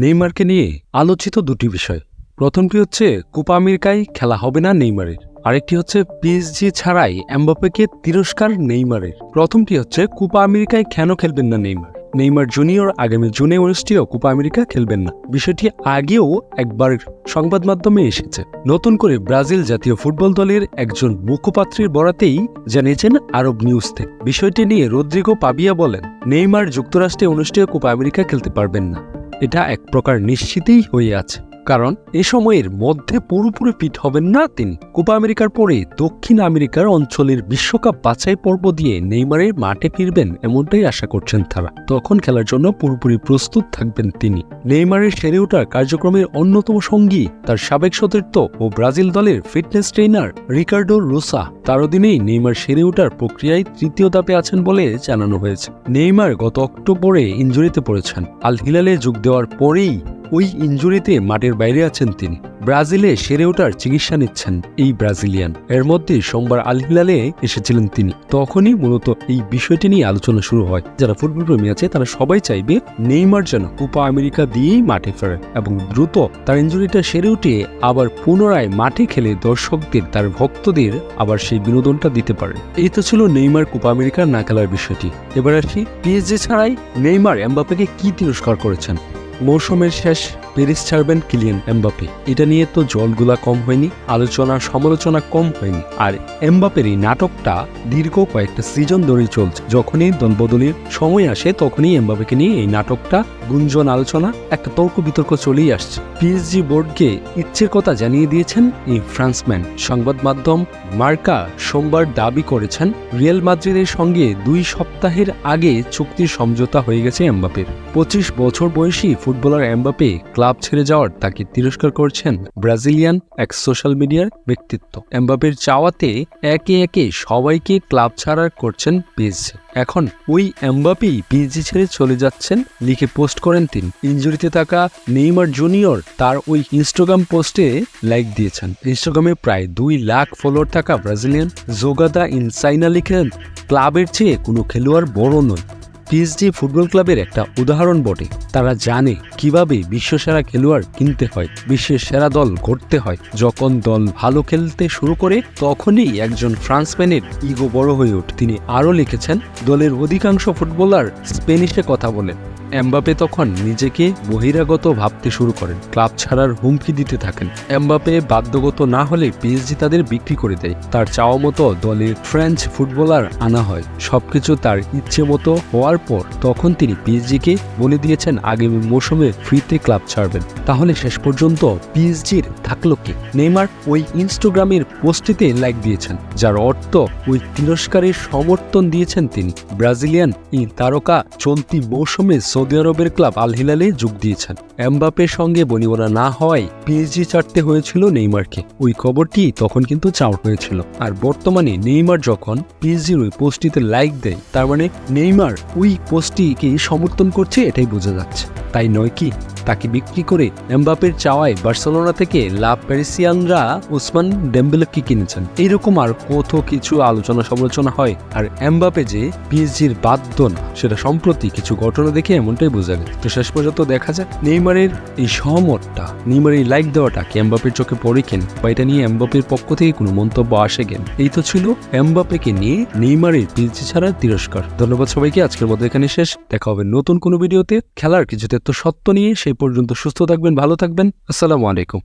নেইমারকে নিয়ে আলোচিত দুটি বিষয়। প্রথমটি হচ্ছে, কোপা আমেরিকায় খেলা হবে না নেইমারের। আরেকটি হচ্ছে, পিএসজি ছাড়াই এমবাপ্পেকে তিরস্কার নেইমারের। প্রথমটি হচ্ছে, কোপা আমেরিকায় কেন খেলবেন না নেইমার? নেইমার জুনিয়র আগামী জুনে অনুষ্ঠেয় কোপা আমেরিকা খেলবেন না। বিষয়টি আগেও একবার সংবাদ মাধ্যমে এসেছে। নতুন করে ব্রাজিল জাতীয় ফুটবল দলের একজন মুখপাত্রের বরাতেই জানিয়েছেন আরব নিউজ থেকে বিষয়টি নিয়ে রদ্রিগো পাবিয়া বলেন, নেইমার যুক্তরাষ্ট্রে অনুষ্ঠেয় কোপা আমেরিকা খেলতে পারবেন না। এটা এক প্রকার নিশ্চিতই হয়ে আছে। কারণ এ সময়ের মধ্যে পুরোপুরি ফিট হবেন না তিনি। কোপা আমেরিকার পরে দক্ষিণ আমেরিকার অঞ্চলের বিশ্বকাপ বাছাই পর্ব দিয়ে নেইমারের মাঠে ফিরবেন এমনটাই আশা করছেন তারা। তখন খেলার জন্য পুরোপুরি প্রস্তুত থাকবেন তিনি। নেইমারের সেরে ওঠার কার্যক্রমের অন্যতম সঙ্গী তার সাবেক সতীর্থ ও ব্রাজিল দলের ফিটনেস ট্রেনার রিকার্ডো রোসা। তার অধীনেই নেইমার সেরে ওঠার প্রক্রিয়ায় তৃতীয় ধাপে আছেন বলে জানানো হয়েছে। নেইমার গত অক্টোবরে ইঞ্জুরিতে পড়েছেন। আল হিলালে যোগ দেওয়ার পরেই ওই ইঞ্জুরিতে মাঠের বাইরে আছেন তিনি। ব্রাজিলে সেরে ওঠার চিকিৎসা নিচ্ছেন এই ব্রাজিলিয়ান। এর মধ্যে সোমবার আল হিলালে এসেছিলেন তিনি। তখনই মূলত এই বিষয়টি নিয়ে আলোচনা শুরু হয়। যারা ফুটবল প্রেমী আছে, তারা সবাই চাইবে নেইমার যেন কোপা আমেরিকা দিয়েই মাঠে ফেরে এবং দ্রুত তার ইঞ্জুরিটা সেরে উঠে আবার পুনরায় মাঠে খেলে দর্শকদের, তার ভক্তদের আবার সেই বিনোদনটা দিতে পারে। এই তো ছিল নেইমার কোপা আমেরিকার না খেলার বিষয়টি। এবার আসি পিএসজি ছাড়াই নেইমার এমবাপ্পেকে কি তিরস্কার করেছেন? মৌসুমের শেষ প্যারিস ছাড়বেন কিলিয়ান এমবাপে এটা নিয়ে তো জলগুলা কম হয়নি, আলোচনা, সমালোচনা কম হয়নি। আর এমবাপের এই নাটকটা দীর্ঘ কয়েকটা সিজন ধরেই চলছে। যখনই দলবদলের সময় আসে, তখনই এমবাপেকে নিয়ে এই নাটকটা গুঞ্জন আলোচনা, একটা তর্ক বিতর্ক চলেই আসছে। পিএসজি বোর্ডকে ইচ্ছের কথা জানিয়ে দিয়েছেন এই ফ্রান্সম্যান। সংবাদ মাধ্যম মার্কা সোমবার দাবি করেছেন, রিয়াল মাদ্রিদের সঙ্গে দুই সপ্তাহের আগে চুক্তির সমঝোতা হয়ে গেছে এমবাপের পঁচিশ বছর বয়সী ফুটবলার এমবাপে ক্লাব ছেড়ে যাওয়ার তাকে তিরস্কার করছেন ব্রাজিলিয়ান এক সোশ্যাল মিডিয়ার ব্যক্তিত্ব। এমবাপের চাওয়াতে একে একে সবাইকে ক্লাব ছাড়ার করছেন পিএসজি এখন ওই এমবাপেই পিএসজি ছেড়ে চলে যাচ্ছেন, লিখে পোস্ট করেন তিনি। ইঞ্জুরিতে থাকা নেইমার জুনিয়র তার ওই ইনস্টাগ্রাম পোস্টে লাইক দিয়েছেন। ইনস্টাগ্রামে প্রায় দুই লাখ ফলোয়ার থাকা ব্রাজিলিয়ান জোগাদা ইনসাইনা লিখেন, ক্লাবের চেয়ে কোনো খেলোয়াড় বড় নয়। পিএসজি ফুটবল ক্লাবের একটা উদাহরণ বটে। তারা জানে কীভাবে বিশ্বসেরা খেলোয়াড় কিনতে হয়, বিশ্বের সেরা দল ঘটতে হয়। যখন দল ভালো খেলতে শুরু করে, তখনই একজন ফ্রান্সম্যানের ইগো বড় হয়ে ওঠে। তিনি আরও লিখেছেন, দলের অধিকাংশ ফুটবলার স্পেনিশে কথা বলেন। এমবাপে তখন নিজেকে বহিরাগত ভাবতে শুরু করেন। ক্লাব ছাড়ার হুমকি দিতে থাকেন। এমবাপে বাধ্যগত না হলে পিএসজি তাদের বিক্রি করে দেয়। তার চাওয়া মতো দলের ফ্রেঞ্চ ফুটবলার আনা হয়। সবকিছু তার ইচ্ছে মতো হওয়ার পর তখন তিনি পিএসজিকে বলে দিয়েছেন, আগামী মৌসুমে ফ্রিতে ক্লাব ছাড়বেন। তাহলে শেষ পর্যন্ত পিএসজির থাকল কি? নেইমার ওই ইনস্টাগ্রামের পোস্টটিতে লাইক দিয়েছেন, যার অর্থ ওই তিরস্কারের সমর্থন দিয়েছেন তিনি। ব্রাজিলিয়ান এই তারকা চলতি মৌসুমে সৌদি আরবের ক্লাব আল হিলালে যোগ দিয়েছেন। এমবাপের সঙ্গে বনিবনা না হওয়ায় পিএসজি ছাড়তে হয়েছিল নেইমারকে। ওই খবরটি তখন কিন্তু চাউট হয়েছিল। আর বর্তমানে নেইমার যখন পিএসজির ওই পোস্টটিতে লাইক দেয়, তার মানে নেইমার ওই পোস্টটিকে সমর্থন করছে, এটাই বোঝা যাচ্ছে। তাই নয় কি? তাকে বিক্রি করে এমবাপের চাওয়ায় বার্সেলোনা থেকে লা প্যারিসিয়ানরা উসমান ডেম্বেলকে কিনেছেন। এইরকম আর কত কিছু আলোচনা সমালোচনা হয়। আর এমবাপে যে পিএসজির বাধ্য না সেটা সম্প্রতি কিছু ঘটনা দেখে এমনটাই বোঝা গেল তো শেষ পর্যন্ত দেখা যাক নেইমারের এই সহমতটা, নেইমারের লাইক দেওয়াটা কি এমবাপের চোখে পড়ে কেন, বা এটা নিয়ে এমবাপের পক্ষ থেকে কোনো মন্তব্য আসে কেন। এই তো ছিল এমবাপেকে নিয়ে নেইমারের পিএসজি ছাড়ার তিরস্কার। ধন্যবাদ সবাইকে, আজকের মতো এখানে শেষ। দেখা হবে নতুন কোনো ভিডিওতে। খেলার কিছু তথ্য সত্য নিয়ে সেই পর্যন্ত সুস্থ থাকবেন ভালো থাকবেন। আসসালামু আলাইকুম।